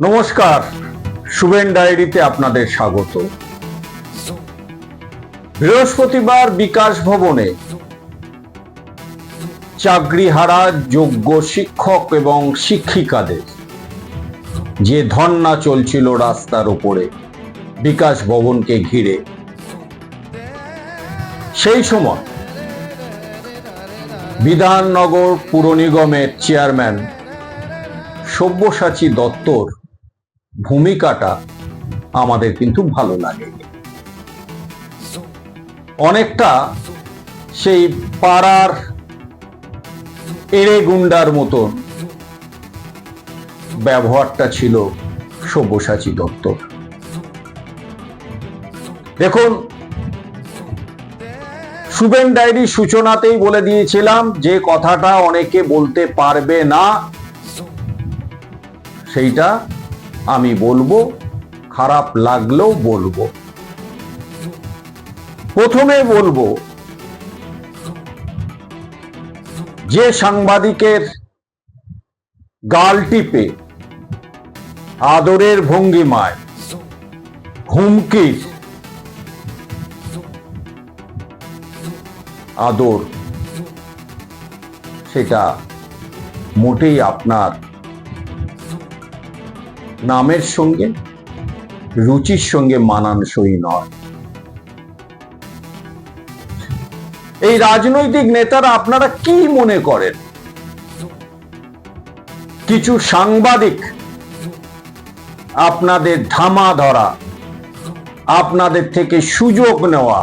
নমস্কার, শুভেন ডায়েরিতে আপনাদের স্বাগত। বৃহস্পতিবার বিকাশ ভবনে চাকরিহারা যোগ্য শিক্ষক এবং শিক্ষিকাদের যে ধর্না চলছিল রাস্তার উপরে বিকাশ ভবনকে ঘিরে, সেই সময় বিধাননগর পুর নিগমের চেয়ারম্যান সব্যসাচী দত্তর ভূমিকাটা আমাদের কিন্তু ভালো লাগে। অনেকটা সেই পাড়ার এড়ে গুন্ডার মতন ব্যবহারটা ছিল সব্যসাচী দত্তর। দেখুন সুবেন ডায়েরি সূচনাতেই বলে দিয়েছিলাম, যে কথাটা অনেকে বলতে পারবে না, সেইটা আমি বলব, খারাপ লাগলেও বলব। প্রথমে বলব, যে সাংবাদিকের গাল টিপে আদরের ভঙ্গিমায় হুমকির আদর, সেটা মোটেই আপনার নামের সঙ্গে, রুচির সঙ্গে মানানসই নয়। এই রাজনৈতিক নেতারা আপনারা কি মনে করেন? কিছু সাংবাদিক, আপনাদের ধামা ধরা, আপনাদের থেকে সুযোগ নেওয়া,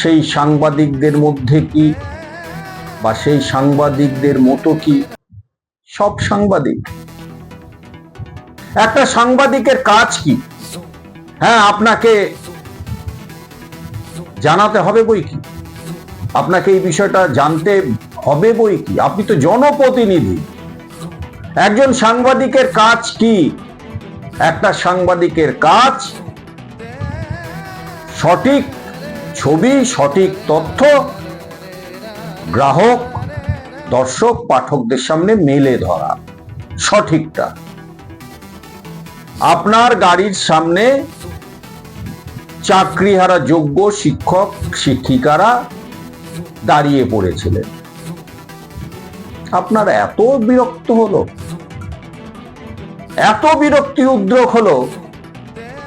সেই সাংবাদিকদের মধ্যে কি বা সেই সাংবাদিকদের মতো কি? সব সাংবাদিক। একটা সাংবাদিকের কাজ কি? হ্যাঁ আপনাকে জানাতে হবে বই কি? আপনাকে এই বিষয়টা জানতে হবে বই কি? আপনি তো জনপ্রতিনিধি। একজন সাংবাদিকের কাজ কি? একটা সাংবাদিকের কাজ, সঠিক ছবি, সঠিক তথ্য, গ্রাহক, দর্শক, পাঠকদের সামনে মেলে ধরা, সঠিকটা। আপনার গাড়ির সামনে চাকরিহারা যোগ্য শিক্ষক, শিক্ষিকারা দাঁড়িয়ে পড়েছিলেন। আপনার এত বিরক্ত হলো, এত বিরক্তি উদ্রেক হলো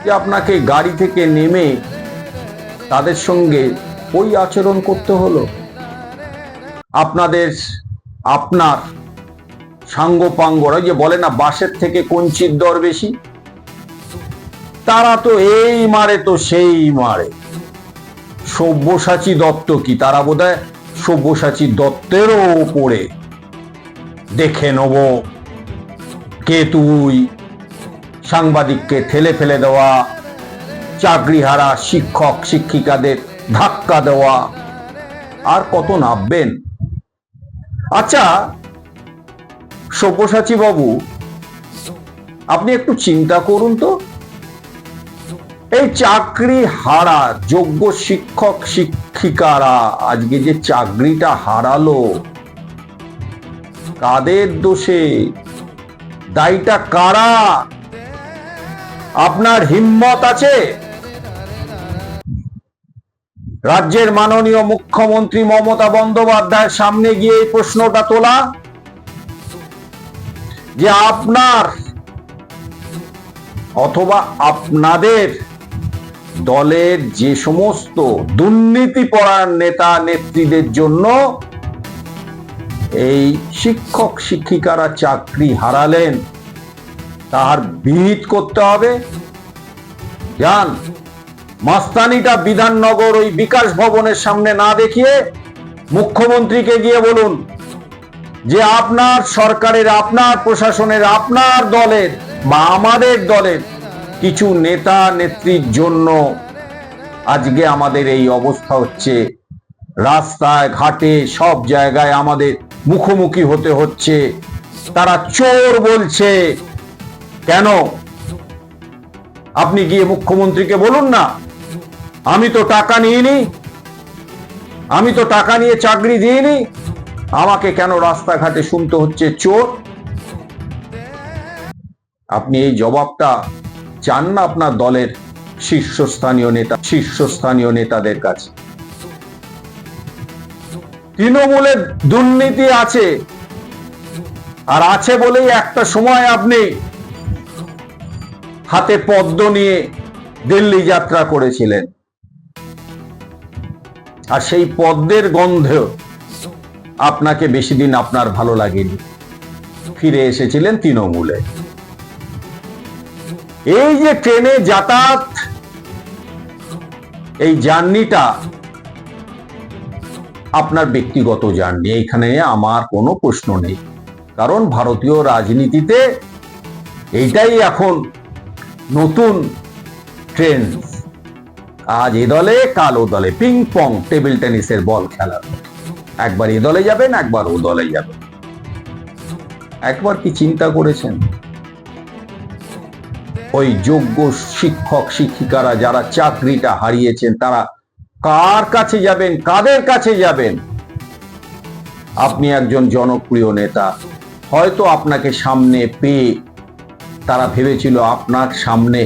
যে আপনাকে গাড়ি থেকে নেমে তাদের সঙ্গে ওই আচরণ করতে হলো। আপনাদের আপনার সাঙ্গপাঙ্গরা যে বলে না বাসের থেকে কঞ্চির দর বেশি তারা তো এই মারে, তো সেই মারে। সব্যসাচী দত্ত কি? তারা বোধ হয় সব্যসাচী দত্তেরও ওপরে দেখে নেব কে তুই। সাংবাদিককে ঠেলে ফেলে দেওয়া, চাকরিহারা শিক্ষক শিক্ষিকাদের ধাক্কা দেওয়া, আর কত নাববেন আচ্ছা সব্যসাচী বাবু, আপনি একটু চিন্তা করুন তো। এই চাকরি হারা যোগ্য শিক্ষক শিক্ষিকারা আজকে যে চাকরিটা হারালো, কাদের দোষে দায়টা কারা? আপনার হিম্মত আছে? রাজ্যের মাননীয় মুখ্যমন্ত্রী মমতা বন্দ্যোপাধ্যায়ের সামনে গিয়ে এই প্রশ্নটা তোলা, যে আপনার অথবা আপনাদের দলের যে সমস্ত দুর্নীতি পরায়ণ নেতা নেত্রীদের জন্য এই শিক্ষক শিক্ষিকারা চাকরি হারালেন, তার বিহিত করতে হবে। যান মাস্তানিটা বিধাননগর ওই বিকাশ ভবনের সামনে না দেখিয়ে মুখ্যমন্ত্রীকে গিয়ে বলুন যে আপনার সরকারের, আপনার প্রশাসনের, আপনার দলের বা আমাদের দলের কিছু নেতা নেত্রীর জন্য আজকে আমাদের এই অবস্থা হচ্ছে। রাস্তায়, ঘাটে, সব জায়গায় আমাদের মুখোমুখি হতে হচ্ছে। তারা চোর বলছে। কেন? আপনি গিয়ে মুখ্যমন্ত্রীকে বলুন না। আমি তো টাকা নিইনি। আমি তো টাকা নিয়ে চাকরি দিইনি। আমাকে কেন রাস্তাঘাটে শুনতে হচ্ছে চোর? আপনি এই জবাবটা চান না আপনার দলের শীর্ষস্থানীয় নেতা, শীর্ষস্থানীয় নেতাদের কাছে। তৃণমূলের দুর্নীতি আছে। আর আছে বলেই একটা সময় আপনি হাতে পদ্ম নিয়ে দিল্লি যাত্রা করেছিলেন। আর সেই পদ্মের গন্ধ আপনাকে বেশি দিন আপনার ভালো লাগেনি। ফিরে এসেছিলেন তৃণমূলে। এই যে ট্রেনে যাতায়াত, এই জার্নিটা আপনার ব্যক্তিগত জার্নি, এইখানে আমার কোনো প্রশ্ন নেই। কারণ ভারতীয় রাজনীতিতে এইটাই এখন নতুন ট্রেন্ড আজ এ দলে, কাল ও দলে পিং পং টেবিল টেনিসের বল খেলার একবার এ দলে যাবেন, একবার ও দলে যাবেন। একবার কি চিন্তা করেছেন? ওই যোগ্য শিক্ষক, শিক্ষিকারা যারা চাকরিটা হারিয়েছেন, তারা কার কাছে যাবেন, কাদের কাছে যাবেন? আপনি একজন জনপ্রিয় নেতা, হয়তো আপনাকে সামনে পেয়ে তারা ভেবেছিল আপনার সামনে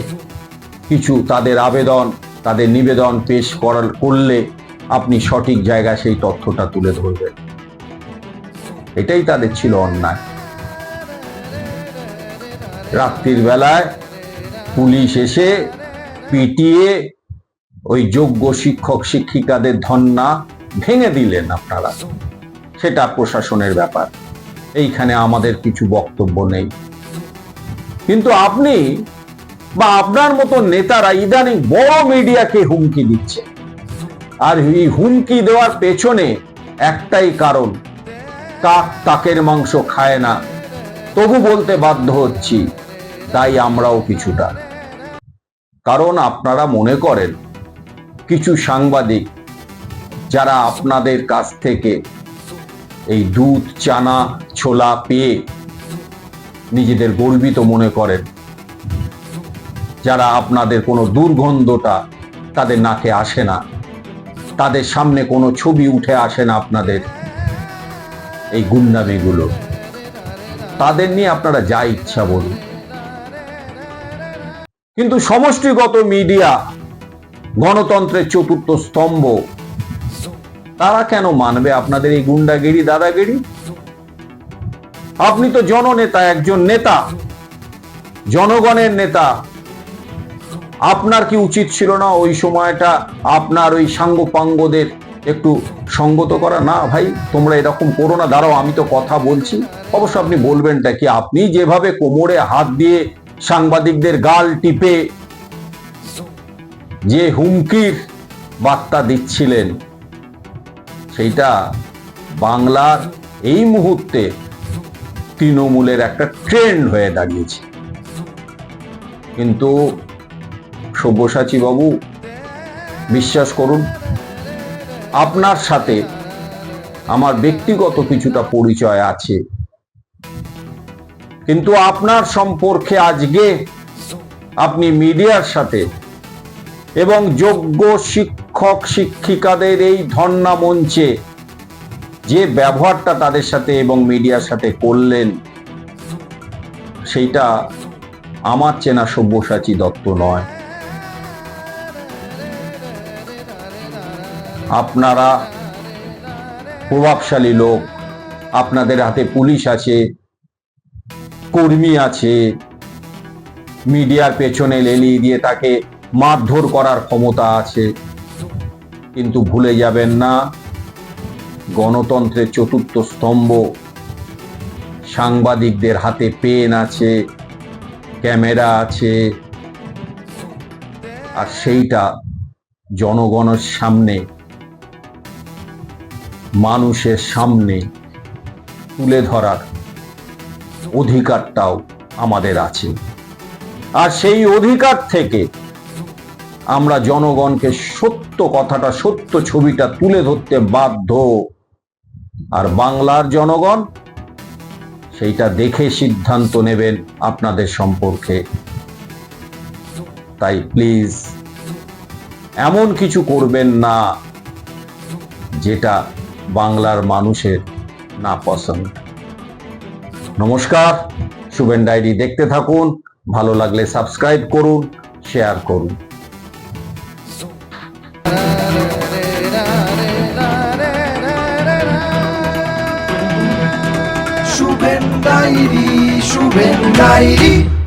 কিছু তাদের আবেদন, তাদের নিবেদন পেশ করার, করলে আপনি সঠিক জায়গায় সেই তথ্যটা তুলে ধরবেন। এটাই তাদের ছিল অন্যায়। রাত্রির বেলায় পুলিশ এসে পিটিয়ে ওই যোগ্য শিক্ষক, শিক্ষিকাদের ধন্না ভেঙে দিলেন আপনারা। সেটা প্রশাসনের ব্যাপার। এইখানে আমাদের কিছু বক্তব্য নেই। কিন্তু আপনি বা আপনার মতো নেতারা ইদানিং বড় মিডিয়াকে হুমকি দিচ্ছে। আর এই হুমকি দেওয়ার পেছনে একটাই কারণ, কাক কাকের মাংস খায় না। তবু বলতে বাধ্য হচ্ছি তাই আমরাও কিছুটা। কারণ আপনারা মনে করেন, কিছু সাংবাদিক যারা আপনাদের কাছ থেকে এই দুধ, চানা, ছোলা পেয়ে নিজেদের গর্বিত মনে করেন। যারা আপনাদের কোনো দুর্গন্ধটা তাদের নাকে আসে না। তাদের সামনে কোনো ছবি উঠে আসে না আপনাদের এই গুন্ডামিগুলো। তাদের নিয়ে আপনারা যা ইচ্ছা বলুন। কিন্তু সমষ্টিগত মিডিয়া, গণতন্ত্রের চতুর্থ স্তম্ভ। তারা কেন মানবে আপনাদের এই গুন্ডাগিরি, দাদাগিরি? আপনি তো জননেতা, একজন নেতা। জনগণের নেতা। আপনার কি উচিত ছিল না ওই সময়টা আপনার ওই সাঙ্গপাঙ্গদের একটু সঙ্গত করা? না ভাই, তোমরা এরকম করো না। দাঁড়াও, আমি তো কথা বলছি। অবশ্য আপনি বলবেনটা কি? আপনি যেভাবে কোমরে হাত দিয়ে সাংবাদিকদের গাল টিপে যে হুমকির বার্তা দিচ্ছিলেন, সেইটা বাংলার এই মুহূর্তে তৃণমূলের একটা ট্রেন্ড হয়ে দাঁড়িয়েছে। কিন্তু বাবু বিশ্বাস করুন, আপনার সাথে আমার ব্যক্তিগত কিছুটা পরিচয় আছে। কিন্তু আপনার সম্পর্কে আজকে আপনি মিডিয়ার সাথে এবং যোগ্য শিক্ষক শিক্ষিকাদের এই ধর্ণা মঞ্চে যে ব্যবহারটা তাদের সাথে এবং মিডিয়ার সাথে করলেন, সেইটা আমার চেনা সব্যসাচী দত্ত নয়। আপনারা প্রভাবশালী লোক, আপনাদের হাতে পুলিশ আছে কর্মী আছে, মিডিয়ার পেছনে লেলিয়ে দিয়ে তাকে মারধর করার ক্ষমতা আছে। কিন্তু ভুলে যাবেন না, গণতন্ত্রের চতুর্থ স্তম্ভ সাংবাদিকদের হাতে পেন আছে, ক্যামেরা আছে। আর সেইটা জনগণের সামনে, মানুষের সামনে তুলে ধরার অধিকারটাও আমাদের আছে। আর সেই অধিকার থেকে আমরা জনগণকে সত্য কথাটা, সত্য ছবিটা তুলে ধরতে বাধ্য। আর বাংলার জনগণ সেইটা দেখে সিদ্ধান্ত নেবেন আপনাদের সম্পর্কে। তাই প্লিজ এমন কিছু করবেন না যেটা বাংলার মানুষের না পছন্দ। নমস্কার, শুভেন ডায়েরি দেখতে থাকুন, ভালো লাগলে সাবস্ক্রাইব করুন, শেয়ার করুন। Shuven diary Shuven diary.